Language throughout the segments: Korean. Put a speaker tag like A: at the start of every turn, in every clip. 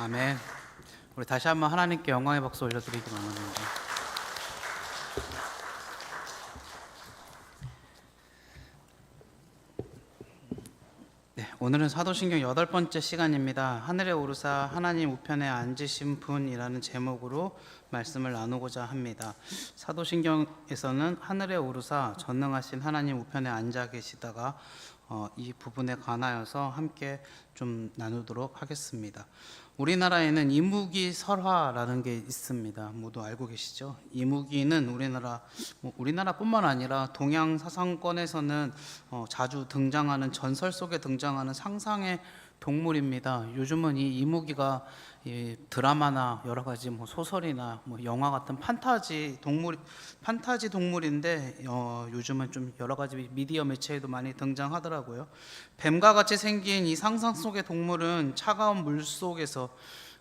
A: 아멘. 우리 다시 한번 하나님께 영광의 박수 올려드리기 원합니다. 네, 오늘은 사도신경 여덟 번째 시간입니다. 하늘에 오르사 하나님 우편에 앉으신 분이라는 제목으로 말씀을 나누고자 합니다. 사도신경에서는 하늘에 오르사 전능하신 하나님 우편에 앉아 계시다가 어, 이 부분에 관하여서 함께 좀 나누도록 하겠습니다. 우리나라에는 이무기 설화라는 게 있습니다. 모두 알고 계시죠? 이무기는 우리나라 뭐 우리나라뿐만 아니라 동양 사상권에서는 어, 자주 등장하는 전설 속에 등장하는 상상의 동물입니다. 요즘은 이 이무기가 이 드라마나 여러 가지 뭐 소설이나 뭐 영화 같은 판타지 동물 판타지 동물인데 어, 요즘은 좀 여러 가지 미디어 매체에도 많이 등장하더라고요. 뱀과 같이 생긴 이 상상 속의 동물은 차가운 물 속에서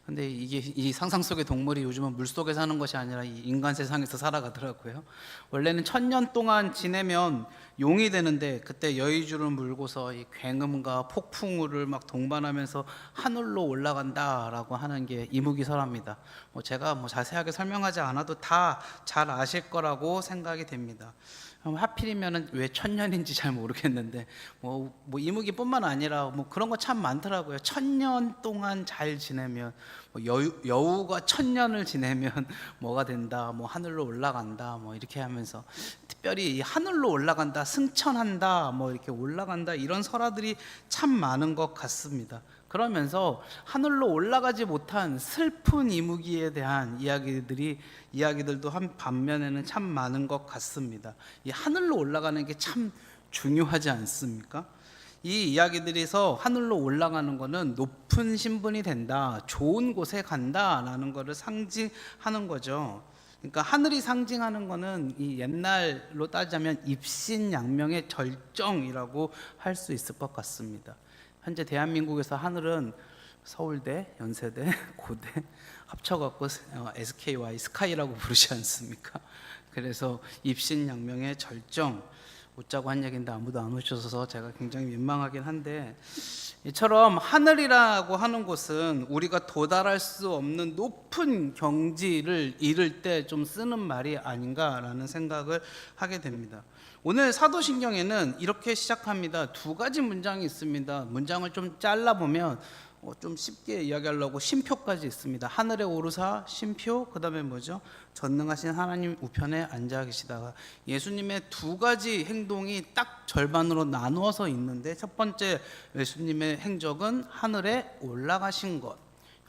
A: 근데 이게 이 상상 속의 동물이 요즘은 물 속에 사는 것이 아니라 이 인간 세상에서 살아가더라고요. 원래는 천년 동안 지내면 용이 되는데 그때 여의주를 물고서 이 굉음과 폭풍우를 막 동반하면서 하늘로 올라간다라고 하는 게 이무기설합니다. 뭐 제가 뭐 자세하게 설명하지 않아도 다 잘 아실 거라고 생각이 됩니다. 하필이면은 왜 천년인지 잘 모르겠는데 뭐, 뭐 이무기뿐만 아니라 뭐 그런 거 참 많더라고요. 천년 동안 잘 지내면 뭐 여우, 여우 가 천년을 지내면 뭐가 된다, 뭐 하늘로 올라간다, 뭐 이렇게 하면서 특별히 이 하늘로 올라간다, 승천한다, 뭐 이렇게 올라간다 이런 설화들이 참 많은 것 같습니다. 그러면서 하늘로 올라가지 못한 슬픈 이무기에 대한 이야기들이 이야기들도 한 반면에는 참 많은 것 같습니다. 이 하늘로 올라가는 게 참 중요하지 않습니까? 이 이야기들에서 하늘로 올라가는 것은 높은 신분이 된다, 좋은 곳에 간다라는 것을 상징하는 거죠. 그러니까 하늘이 상징하는 것은 이 옛날로 따지자면 입신양명의 절정이라고 할 수 있을 것 같습니다. 현재 대한민국에서 하늘은 서울대, 연세대, 고대 합쳐갖고 어, SKY 스카이라고 부르지 않습니까? 그래서 입신양명의 절정 웃자고 한 얘기인데 아무도 안 오셔서 제가 굉장히 민망하긴 한데 이처럼 하늘이라고 하는 곳은 우리가 도달할 수 없는 높은 경지를 이룰 때 좀 쓰는 말이 아닌가라는 생각을 하게 됩니다. 오늘 사도신경에는 이렇게 시작합니다. 두 가지 문장이 있습니다. 문장을 좀 잘라 보면 어, 좀 쉽게 이야기하려고 쉼표까지 있습니다. 하늘에 오르사 쉼표 그다음에 뭐죠? 전능하신 하나님 우편에 앉아 계시다가 예수님의 두 가지 행동이 딱 절반으로 나누어서 있는데 첫 번째 예수님의 행적은 하늘에 올라가신 것.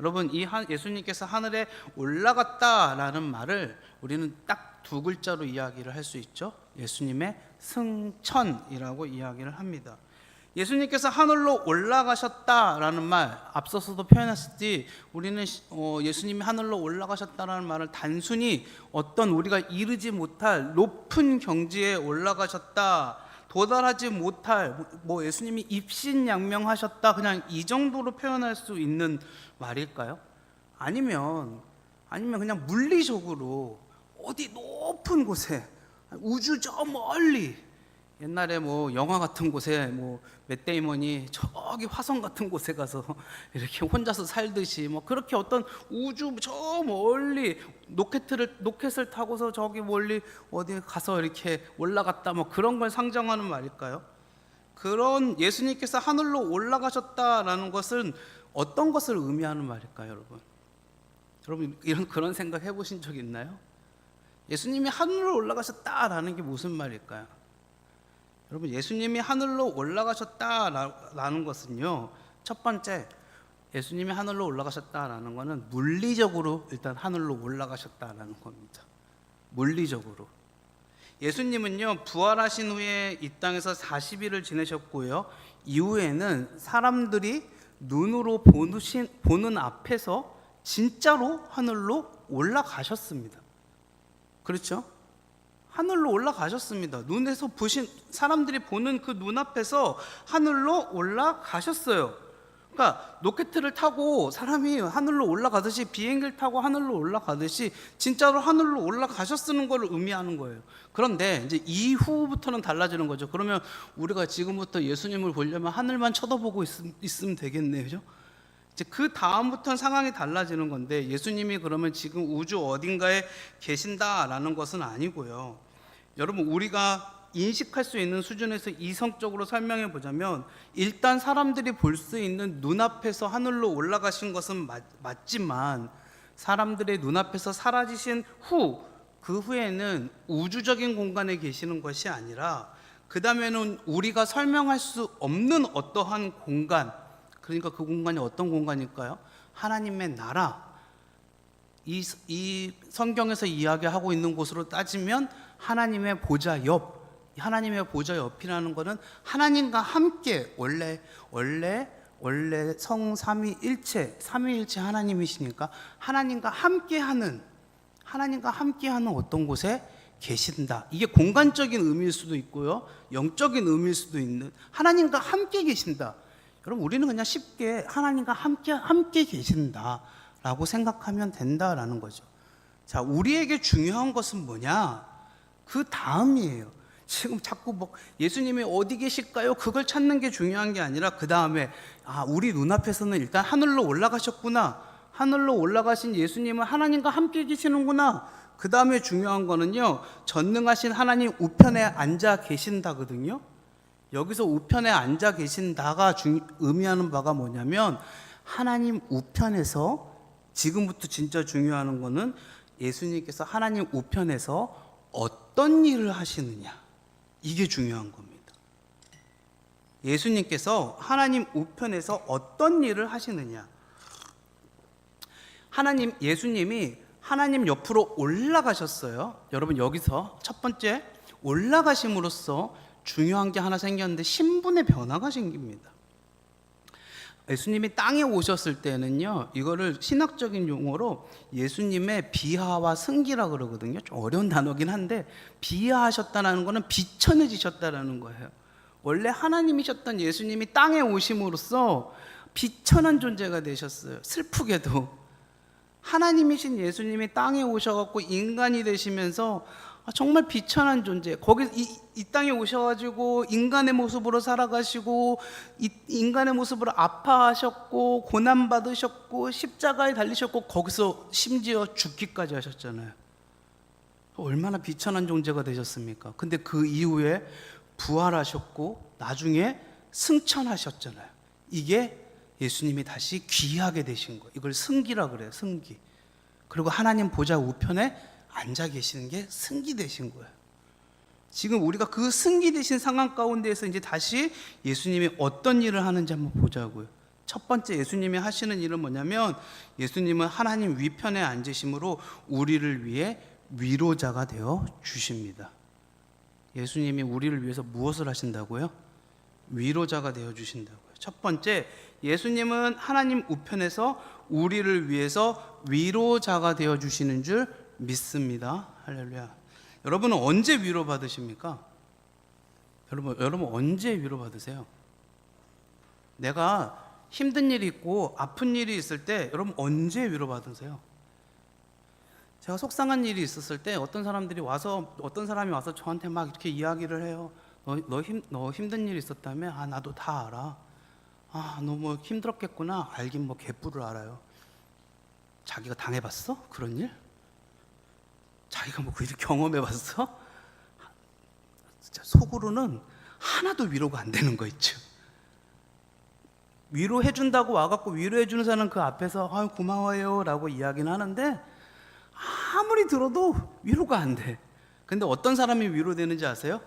A: 여러분 이 한- 예수님께서 하늘에 올라갔다라는 말을 우리는 딱 두 글자로 이야기를 할 수 있죠. 예수님의 승천이라고 이야기를 합니다. 예수님께서 하늘로 올라가셨다라는 말 앞서서도 표현했었지 우리는 시- 어, 예수님이 하늘로 올라가셨다라는 말을 단순히 어떤 우리가 이르지 못할 높은 경지에 올라가셨다 도달하지 못할 뭐- 뭐 예수님이 입신양명하셨다 그냥 이 정도로 표현할 수 있는 말일까요? 아니면 아니면 그냥 물리적으로 어디 높은 곳에 우주 저 멀리 옛날에 뭐 영화 같은 곳에 뭐 맷 데이먼이 저기 화성 같은 곳에 가서 이렇게 혼자서 살듯이 뭐 그렇게 어떤 우주 저 멀리 로켓을 로켓을 타고서 저기 멀리 어디 가서 이렇게 올라갔다 뭐 그런 걸 상정하는 말일까요? 그런 예수님께서 하늘로 올라가셨다라는 것은 어떤 것을 의미하는 말일까요, 여러분? 여러분 이런 그런 생각 해보신 적 있나요? 예수님이 하늘로 올라가셨다라는 게 무슨 말일까요? 여러분 예수님이 하늘로 올라가셨다라는 것은요 첫 번째 예수님이 하늘로 올라가셨다라는 것은 물리적으로 일단 하늘로 올라가셨다라는 겁니다. 물리적으로 예수님은요 부활하신 후에 이 땅에서 40일을 지내셨고요 이후에는 사람들이 눈으로 보는, 보는 앞에서 진짜로 하늘로 올라가셨습니다. 그렇죠? 하늘로 올라가셨습니다. 눈에서 보신 사람들이 보는 그 눈앞에서 하늘로 올라가셨어요. 그러니까 로켓을 타고 사람이 하늘로 올라가듯이 비행기를 타고 하늘로 올라가듯이 진짜로 하늘로 올라가셨다는 걸 의미하는 거예요. 그런데 이제 이후부터는 달라지는 거죠. 그러면 우리가 지금부터 예수님을 보려면 하늘만 쳐다보고 있음, 있으면 되겠네요. 그죠? 이제 그 다음부터는 상황이 달라지는 건데 예수님이 그러면 지금 우주 어딘가에 계신다라는 것은 아니고요. 여러분 우리가 인식할 수 있는 수준에서 이성적으로 설명해 보자면 일단 사람들이 볼 수 있는 눈앞에서 하늘로 올라가신 것은 맞, 맞지만 사람들의 눈앞에서 사라지신 후 그 후에는 우주적인 공간에 계시는 것이 아니라 그 다음에는 우리가 설명할 수 없는 어떠한 공간 그러니까 그 공간이 어떤 공간일까요? 하나님의 나라 이, 이 성경에서 이야기하고 있는 곳으로 따지면 하나님의 보좌 옆, 하나님의 보좌 옆이라는 것은 하나님과 함께 원래 원래 원래 성삼위일체 삼위일체 하나님이시니까 하나님과 함께하는 하나님과 함께하는 어떤 곳에 계신다. 이게 공간적인 의미일 수도 있고요, 영적인 의미일 수도 있는 하나님과 함께 계신다. 여러분 우리는 그냥 쉽게 하나님과 함께 함께 계신다라고 생각하면 된다라는 거죠. 자, 우리에게 중요한 것은 뭐냐? 그 다음이에요. 지금 자꾸 뭐 예수님이 어디 계실까요? 그걸 찾는 게 중요한 게 아니라 그 다음에 아 우리 눈앞에서는 일단 하늘로 올라가셨구나. 하늘로 올라가신 예수님은 하나님과 함께 계시는구나. 그 다음에 중요한 거는요. 전능하신 하나님 우편에 앉아 계신다거든요. 여기서 우편에 앉아 계신다가 중, 의미하는 바가 뭐냐면 하나님 우편에서 지금부터 진짜 중요한 거는 예수님께서 하나님 우편에서 어떤 일을 하시느냐 이게 중요한 겁니다. 예수님께서 하나님 우편에서 어떤 일을 하시느냐 하나님 예수님이 하나님 옆으로 올라가셨어요. 여러분 여기서 첫 번째 올라가심으로써 중요한 게 하나 생겼는데 신분의 변화가 생깁니다. 예수님이 땅에 오셨을 때는요, 이거를 신학적인 용어로 예수님의 비하와 승기라 그러거든요. 좀 어려운 단어긴 한데 비하하셨다는 거는 비천해지셨다라는 거예요. 원래 하나님이셨던 예수님이 땅에 오심으로써 비천한 존재가 되셨어요. 슬프게도 하나님이신 예수님이 땅에 오셔갖고 인간이 되시면서 아, 정말 비천한 존재. 거기 이, 이 땅에 오셔가지고 인간의 모습으로 살아가시고 이, 인간의 모습으로 아파하셨고 고난 받으셨고 십자가에 달리셨고 거기서 심지어 죽기까지 하셨잖아요. 얼마나 비천한 존재가 되셨습니까? 근데 그 이후에 부활하셨고 나중에 승천하셨잖아요. 이게 예수님이 다시 귀하게 되신 거. 이걸 승기라 그래요. 승기. 그리고 하나님 보좌 우편에 앉아 계시는 게 승기 되신 거예요. 지금 우리가 그 승기 되신 상황 가운데에서 이제 다시 예수님이 어떤 일을 하는지 한번 보자고요. 첫 번째 예수님이 하시는 일은 뭐냐면 예수님은 하나님 위편에 앉으심으로 우리를 위해 위로자가 되어 주십니다. 예수님이 우리를 위해서 무엇을 하신다고요? 위로자가 되어 주신다고요. 첫 번째 예수님은 하나님 우편에서 우리를 위해서 위로자가 되어 주시는 줄 믿습니다. 할렐루야. 여러분은 언제 위로 받으십니까? 여러분, 여러분 언제 위로 받으세요? 내가 힘든 일이 있고 아픈 일이 있을 때 여러분 언제 위로 받으세요? 제가 속상한 일이 있었을 때 어떤 사람들이 와서 어떤 사람이 와서 저한테 막 이렇게 이야기를 해요. 너너 힘 너 힘든 일 있었다며? 아 나도 다 알아. 아너뭐 힘들었겠구나. 알긴 뭐 개뿔을 알아요. 자기가 당해봤어? 그런 일? 자기가 뭐 그일 경험해봤어? 진짜 속으로는 하나도 위로가 안 되는 거 있죠. 위로해준다고 와갖고 위로해주는 사람 그 앞에서 아 고마워요 라고 이야기는 하는데 아무리 들어도 위로가 안 돼. 근데 어떤 사람이 위로되는지 아세요?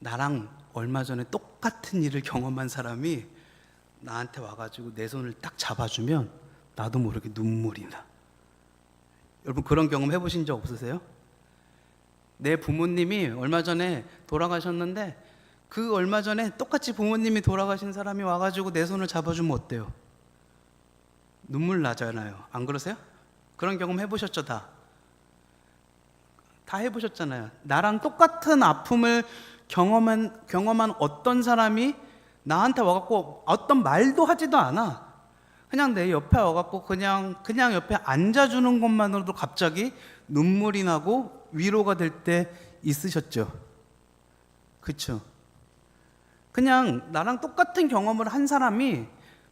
A: 나랑 얼마 전에 똑같은 일을 경험한 사람이 나한테 와가지고 내 손을 딱 잡아주면 나도 모르게 눈물이 나. 여러분 그런 경험 해보신 적 없으세요? 내 부모님이 얼마 전에 돌아가셨는데 그 얼마 전에 똑같이 부모님이 돌아가신 사람이 와가지고 내 손을 잡아주면 어때요? 눈물 나잖아요. 안 그러세요? 그런 경험 해보셨죠 다? 다 해보셨잖아요. 나랑 똑같은 아픔을 경험한 경험한 어떤 사람이 나한테 와갖고 어떤 말도 하지도 않아. 그냥 내 옆에 와갖고 그냥 그냥 옆에 앉아주는 것만으로도 갑자기 눈물이 나고 위로가 될 때 있으셨죠. 그쵸? 그냥 나랑 똑같은 경험을 한 사람이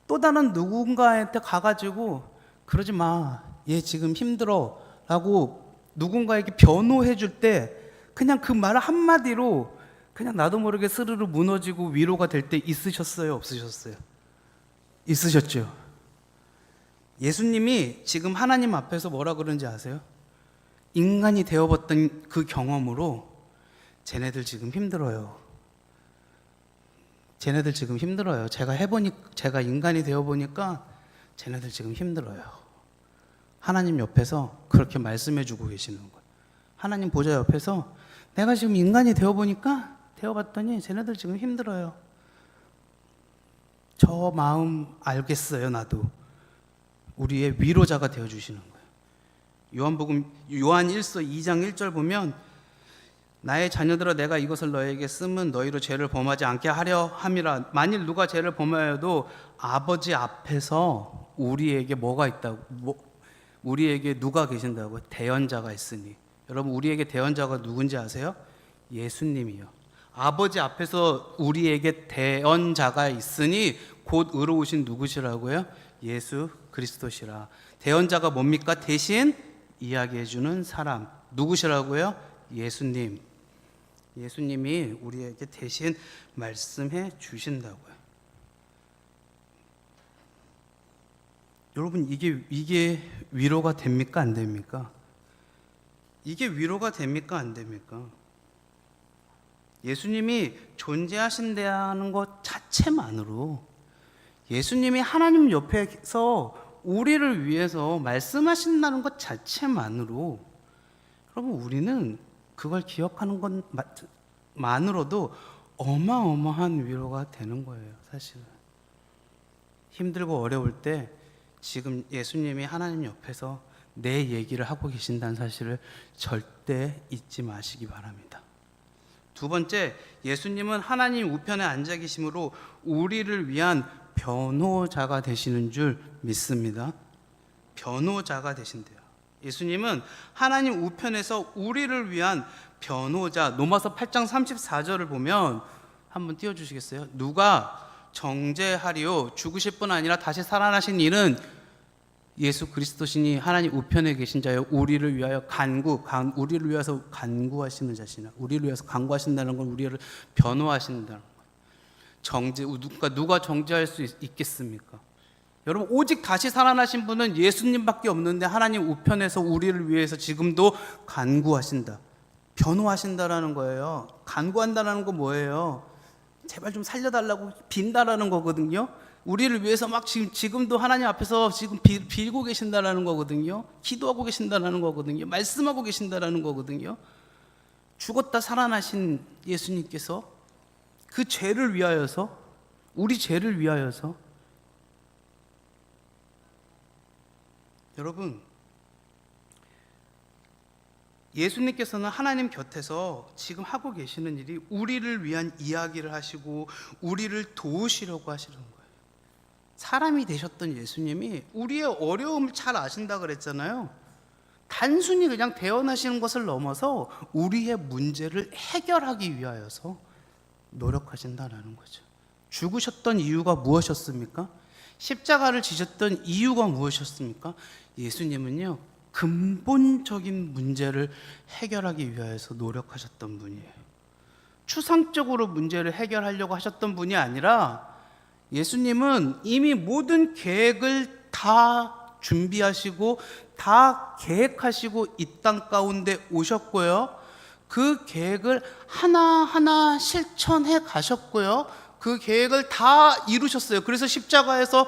A: 또 다른 누군가한테 가가지고 그러지 마. 얘 지금 힘들어. 라고 누군가에게 변호해 줄 때 그냥 그 말 한마디로 그냥 나도 모르게 스르르 무너지고 위로가 될 때 있으셨어요? 없으셨어요? 있으셨죠? 예수님이 지금 하나님 앞에서 뭐라 그런지 아세요? 인간이 되어봤던 그 경험으로 쟤네들 지금 힘들어요. 쟤네들 지금 힘들어요. 제가 해보니 제가 인간이 되어보니까 쟤네들 지금 힘들어요. 하나님 옆에서 그렇게 말씀해주고 계시는 거예요. 하나님 보좌 옆에서 내가 지금 인간이 되어보니까 되어봤더니 쟤네들 지금 힘들어요. 저 마음 알겠어요, 나도. 우리의 위로자가 되어 주시는 거예요. 요한복음 요한 1서 2장 1절 보면 나의 자녀들아 내가 이것을 너에게 쓰면 너희로 죄를 범하지 않게 하려 함이라 만일 누가 죄를 범하여도 아버지 앞에서 우리에게 뭐가 있다고 뭐, 우리에게 누가 계신다고 대언자가 있으니 여러분 우리에게 대언자가 누군지 아세요? 예수님이요. 아버지 앞에서 우리에게 대언자가 있으니 곧 의로우신 누구시라고요? 예수 그리스도시라. 대언자가 뭡니까? 대신 이야기해 주는 사람. 누구시라고요? 예수님. 예수님이 우리에게 대신 말씀해 주신다고요. 여러분 이게 이게 위로가 됩니까 안 됩니까? 이게 위로가 됩니까 안 됩니까? 예수님이 존재하신다는 것 자체만으로 예수님이 하나님 옆에서 우리를 위해서 말씀하신다는 것 자체만으로 여러분 우리는 그걸 기억하는 것만으로도 어마어마한 위로가 되는 거예요, 사실은. 힘들고 어려울 때 지금 예수님이 하나님 옆에서 내 얘기를 하고 계신다는 사실을 절대 잊지 마시기 바랍니다. 두 번째, 예수님은 하나님 우편에 앉아 계심으로 우리를 위한 변호자가 되시는 줄 믿습니다. 변호자가 되신대요. 예수님은 하나님 우편에서 우리를 위한 변호자 로마서 8장 34절을 보면 한번 띄워 주시겠어요? 누가 정죄하리요 죽으실 뿐 아니라 다시 살아나신 이는 예수 그리스도시니 하나님 우편에 계신 자여 우리를 위하여 간구 간, 우리를 위해서 간구하시는 자시나 우리를 위해서 간구하신다는 건 우리를 변호하신다는. 정죄 누가 누가 정죄할 수 있, 있겠습니까? 여러분 오직 다시 살아나신 분은 예수님밖에 없는데 하나님 우편에서 우리를 위해서 지금도 간구하신다. 변호하신다라는 거예요. 간구한다라는 거 뭐예요? 제발 좀 살려달라고 빈다라는 거거든요. 우리를 위해서 막 지금 지금도 하나님 앞에서 지금 빌, 빌고 계신다라는 거거든요. 기도하고 계신다라는 거거든요. 말씀하고 계신다라는 거거든요. 죽었다 살아나신 예수님께서 그 죄를 위하여서 우리 죄를 위하여서 여러분 예수님께서는 하나님 곁에서 지금 하고 계시는 일이 우리를 위한 이야기를 하시고 우리를 도우시려고 하시는 거예요. 사람이 되셨던 예수님이 우리의 어려움을 잘 아신다 그랬잖아요. 단순히 그냥 대언하시는 것을 넘어서 우리의 문제를 해결하기 위하여서 노력하신다라는 거죠. 죽으셨던 이유가 무엇이었습니까? 십자가를 지셨던 이유가 무엇이었습니까? 예수님은요, 근본적인 문제를 해결하기 위해서 노력하셨던 분이에요. 추상적으로 문제를 해결하려고 하셨던 분이 아니라 예수님은 이미 모든 계획을 다 준비하시고 다 계획하시고 이 땅 가운데 오셨고요. 그 계획을 하나하나 실천해 가셨고요. 그 계획을 다 이루셨어요. 그래서 십자가에서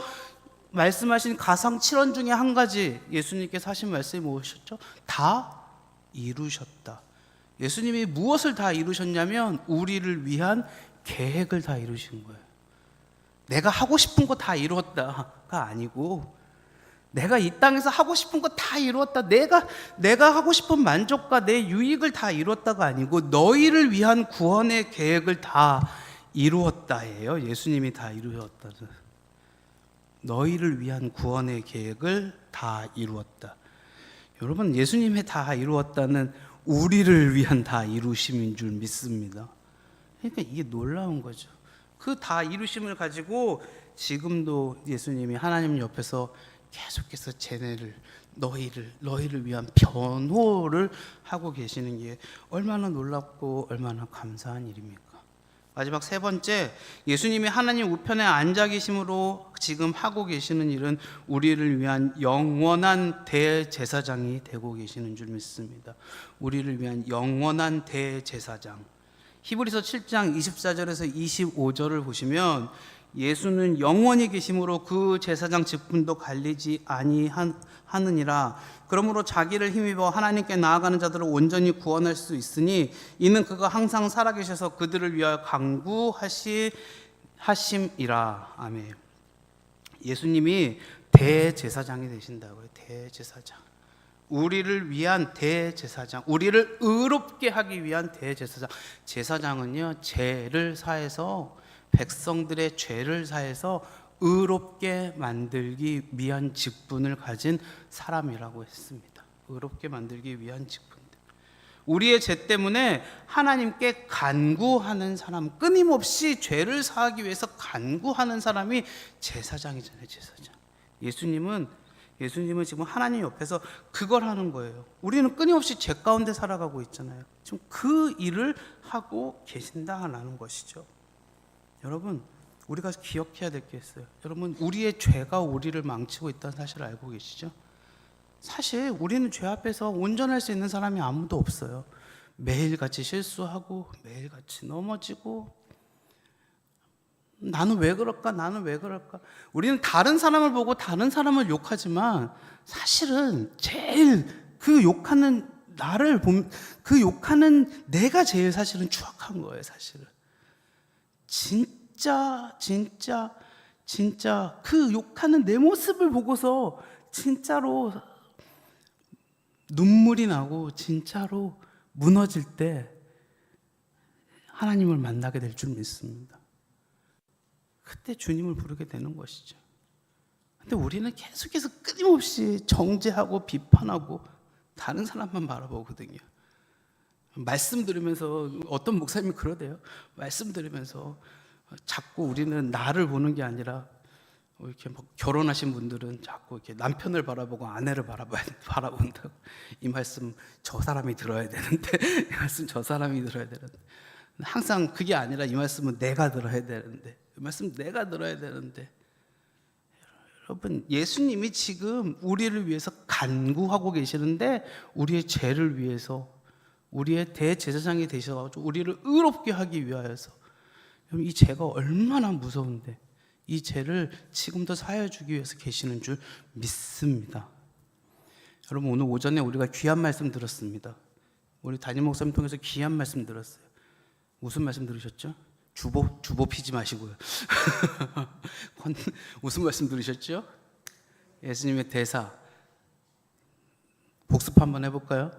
A: 말씀하신 가상 7원 중에 한 가지 예수님께서 하신 말씀이 무엇이었죠? 다 이루셨다. 예수님이 무엇을 다 이루셨냐면 우리를 위한 계획을 다 이루신 거예요. 내가 하고 싶은 거 다 이루었다가 아니고 내가 이 땅에서 하고 싶은 거 다 이루었다. 내가 내가 하고 싶은 만족과 내 유익을 다 이루었다가 아니고 너희를 위한 구원의 계획을 다 이루었다예요. 예수님이 다 이루었다. 너희를 위한 구원의 계획을 다 이루었다. 여러분 예수님의 다 이루었다는 우리를 위한 다 이루심인 줄 믿습니다. 그러니까 이게 놀라운 거죠. 그 다 이루심을 가지고 지금도 예수님이 하나님 옆에서 계속해서 쟤네를 너희를 너희를 위한 변호를 하고 계시는 게 얼마나 놀랍고 얼마나 감사한 일입니까? 마지막 세 번째 예수님이 하나님 우편에 앉아 계심으로 지금 하고 계시는 일은 우리를 위한 영원한 대제사장이 되고 계시는 줄 믿습니다. 우리를 위한 영원한 대제사장. 히브리서 7장 24절에서 25절을 보시면 예수는 영원히 계심으로 그 제사장 직분도 갈리지 아니하느니라 그러므로 자기를 힘입어 하나님께 나아가는 자들을 온전히 구원할 수 있으니 이는 그가 항상 살아계셔서 그들을 위하여 강구하시 하심이라 아멘. 예수님이 대제사장이 되신다고요. 대제사장. 우리를 위한 대제사장, 우리를 의롭게 하기 위한 대제사장. 제사장은요, 죄를 사해서 백성들의 죄를 사해서 의롭게 만들기 위한 직분을 가진 사람이라고 했습니다. 의롭게 만들기 위한 직분. 우리의 죄 때문에 하나님께 간구하는 사람, 끊임없이 죄를 사하기 위해서 간구하는 사람이 제사장이잖아요, 제사장. 예수님은 예수님은 지금 하나님 옆에서 그걸 하는 거예요. 우리는 끊임없이 죄 가운데 살아가고 있잖아요. 지금 그 일을 하고 계신다라는 것이죠. 여러분, 우리가 기억해야 될 게 있어요. 여러분, 우리의 죄가 우리를 망치고 있다는 사실을 알고 계시죠? 사실 우리는 죄 앞에서 온전할 수 있는 사람이 아무도 없어요. 매일같이 실수하고 매일같이 넘어지고 나는 왜 그럴까? 나는 왜 그럴까? 우리는 다른 사람을 보고 다른 사람을 욕하지만 사실은 제일 그 욕하는 나를 본그 욕하는 내가 제일 사실은 추악한 거예요, 사실은. 진 짜 진짜 진짜 그 욕하는 내 모습을 보고서 진짜로 눈물이 나고 진짜로 무너질 때 하나님을 만나게 될 줄 믿습니다. 그때 주님을 부르게 되는 것이죠. 근데 우리는 계속해서 끊임없이 정죄하고 비판하고 다른 사람만 바라보거든요. 말씀 들으면서 어떤 목사님이 그러대요. 말씀 들으면서 자꾸 우리는 나를 보는 게 아니라 이렇게 뭐 결혼하신 분들은 자꾸 이렇게 남편을 바라보고 아내를 바라봐야 바라본다고. 이 말씀 저 사람이 들어야 되는데 이 말씀 저 사람이 들어야 되는데. 항상 그게 아니라 이 말씀은 내가 들어야 되는데 이 말씀 내가 들어야 되는데. 여러분 예수님이 지금 우리를 위해서 간구하고 계시는데 우리의 죄를 위해서 우리의 대제사장이 되셔가지고 우리를 의롭게 하기 위하여서 이 죄가 얼마나 무서운데 이 죄를 지금도 사해 주기 위해서 계시는 줄 믿습니다. 여러분 오늘 오전에 우리가 귀한 말씀 들었습니다. 우리 담임 목사님 통해서 귀한 말씀 들었어요. 무슨 말씀 들으셨죠? 주보 주보 피지 마시고요. 건- 무슨 말씀 들으셨죠? 예수님의 대사 복습 한번 해볼까요?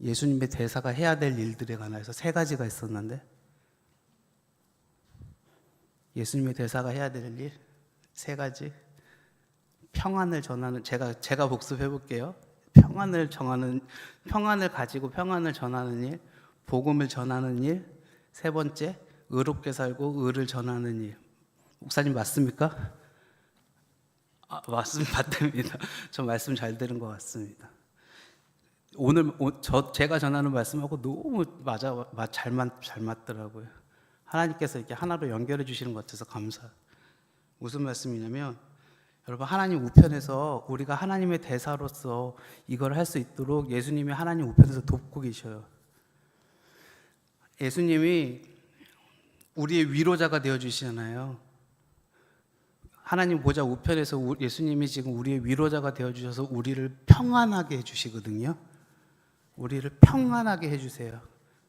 A: 예수님의 대사가 해야 될 일들에 관해서 세 가지가 있었는데 예수님의 대사가 해야 될 일 세 가지 평안을 전하는 제가 제가 복습해 볼게요. 평안을 정하는 평안을 가지고 평안을 전하는 일, 복음을 전하는 일, 세 번째 의롭게 살고 의를 전하는 일. 목사님 맞습니까? 아, 맞습니다. 저 말씀 잘 들은 것 같습니다. 오늘 오- 저 제가 전하는 말씀하고 너무 맞아 맞- 잘, 맞, 잘 맞더라고요. 하나님께서 이렇게 하나로 연결해 주시는 것 같아서 감사. 무슨 말씀이냐면 여러분 하나님 우편에서 우리가 하나님의 대사로서 이걸 할 수 있도록 예수님이 하나님 우편에서 돕고 계셔요. 예수님이 우리의 위로자가 되어 주시잖아요. 하나님 보좌 우편에서 우- 예수님이 지금 우리의 위로자가 되어 주셔서 우리를 평안하게 해 주시거든요. 우리를 평안하게 해 주세요.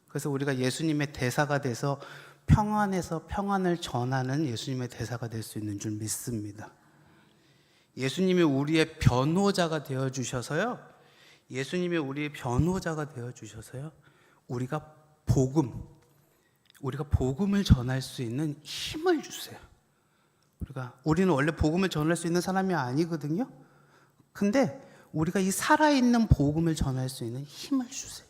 A: 그래서 우리가 예수님의 대사가 돼서 평안에서 평안을 전하는 예수님의 대사가 될 수 있는 줄 믿습니다. 예수님이 우리의 변호자가 되어 주셔서요. 예수님이 우리의 변호자가 되어 주셔서요. 우리가 복음 우리가 복음을 전할 수 있는 힘을 주세요. 우리가 우리는 원래 복음을 전할 수 있는 사람이 아니거든요. 근데 우리가 이 살아있는 복음을 전할 수 있는 힘을 주세요.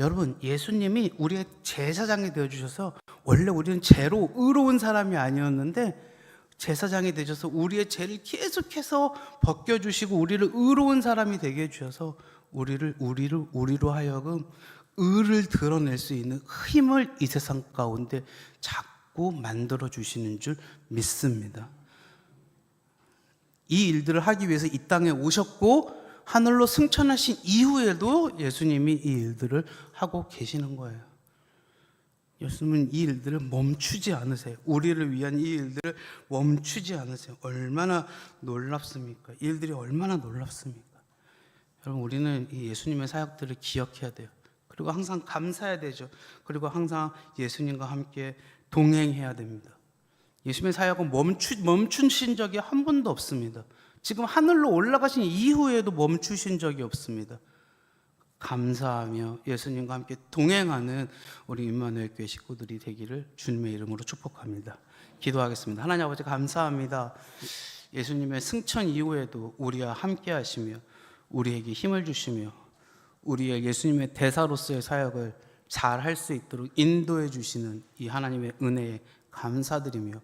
A: 여러분, 예수님이 우리의 제사장이 되어 주셔서 원래 우리는 죄로 의로운 사람이 아니었는데 제사장이 되셔서 우리의 죄를 계속해서 벗겨 주시고 우리를 의로운 사람이 되게 해 주셔서 우리를 우리를 우리로 하여금 의를 드러낼 수 있는 힘을 이 세상 가운데 자꾸 만들어 주시는 줄 믿습니다. 이 일들을 하기 위해서 이 땅에 오셨고 하늘로 승천하신 이후에도 예수님이 이 일들을 하고 계시는 거예요. 예수님은 이 일들을 멈추지 않으세요. 우리를 위한 이 일들을 멈추지 않으세요. 얼마나 놀랍습니까? 이 일들이 얼마나 놀랍습니까? 여러분 우리는 이 예수님의 사역들을 기억해야 돼요. 그리고 항상 감사해야 되죠. 그리고 항상 예수님과 함께 동행해야 됩니다. 예수님의 사역은 멈추, 멈추신 적이 한 번도 없습니다. 지금 하늘로 올라가신 이후에도 멈추신 적이 없습니다. 감사하며 예수님과 함께 동행하는 우리 임마누엘 교회 식구들이 되기를 주님의 이름으로 축복합니다. 기도하겠습니다. 하나님 아버지 감사합니다. 예수님의 승천 이후에도 우리와 함께 하시며 우리에게 힘을 주시며 우리의 예수님의 대사로서의 사역을 잘 할 수 있도록 인도해 주시는 이 하나님의 은혜에 감사드리며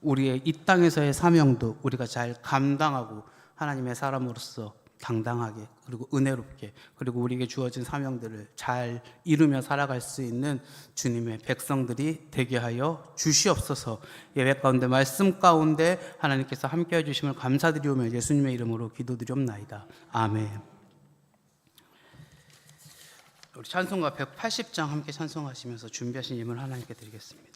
A: 우리의 이 땅에서의 사명도 우리가 잘 감당하고 하나님의 사람으로서 당당하게 그리고 은혜롭게 그리고 우리에게 주어진 사명들을 잘 이루며 살아갈 수 있는 주님의 백성들이 되게 하여 주시옵소서. 예배 가운데 말씀 가운데 하나님께서 함께해 주심을 감사드리오며 예수님의 이름으로 기도드리옵나이다. 아멘. 우리 찬송가 180장 함께 찬송하시면서 준비하신 예물 하나님께 드리겠습니다